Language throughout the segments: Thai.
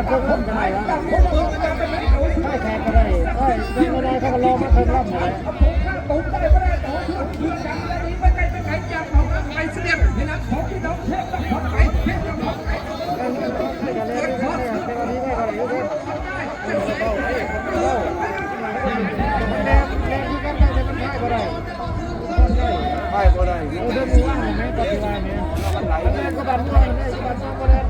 การเพิ่มขึ้นกันไหนวะได้แขกก็ได้ได้ไม่ได้เขาก็รอมาเพิ่มรอบหน่อยตุ้มได้ไม่ได้ต่อทุกทีกันและนี้ไม่ไกลไม่ไกลจากของไอ้เสียงนี่นะของพี่น้องเทพของไอ้เทพของไอ้ได้ได้ได้ได้ได้แต่วันนี้ได้อะไรอยู่ด้วยเออเข้าไอ้เข้าแรงแรงที่กันได้แต่มันได้ก็ได้ได้ใช่ก็ได้เออเดินว่างไหมปัจจุบันนี้มันแรงก็บันว่างได้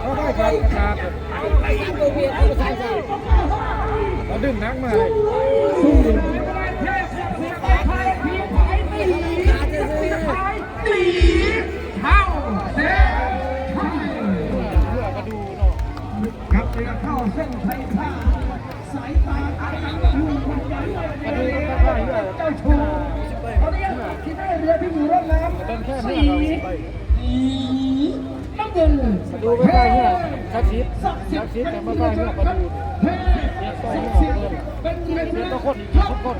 เขาบ่ได้เวลาเขาใช้ขนาดนี้มันนั่นมาหลายแล้วนะไอ้นั่นมาเครื่องล่ำเลยเขาค่อยขาดขาดกันเขาค่อยขาดขาดเขาดึงนักมาเลยตีเท่าเส้นครับเรือเข้าเส้นไทยท่าสายตาอาหารอยู่คนใหญ่เจ้าชูเขาเรียกที่ได้เรือที่อยู่ร่องน้ำสีน้ำเงิน ดูไม่ได้เนี่ยชักชิดชักชิดแต่ไม่ได้เนี่ยมาดูเฮ้ศักดิ์สิทธิ์เป็นเป็นเป็นอตัวคนคน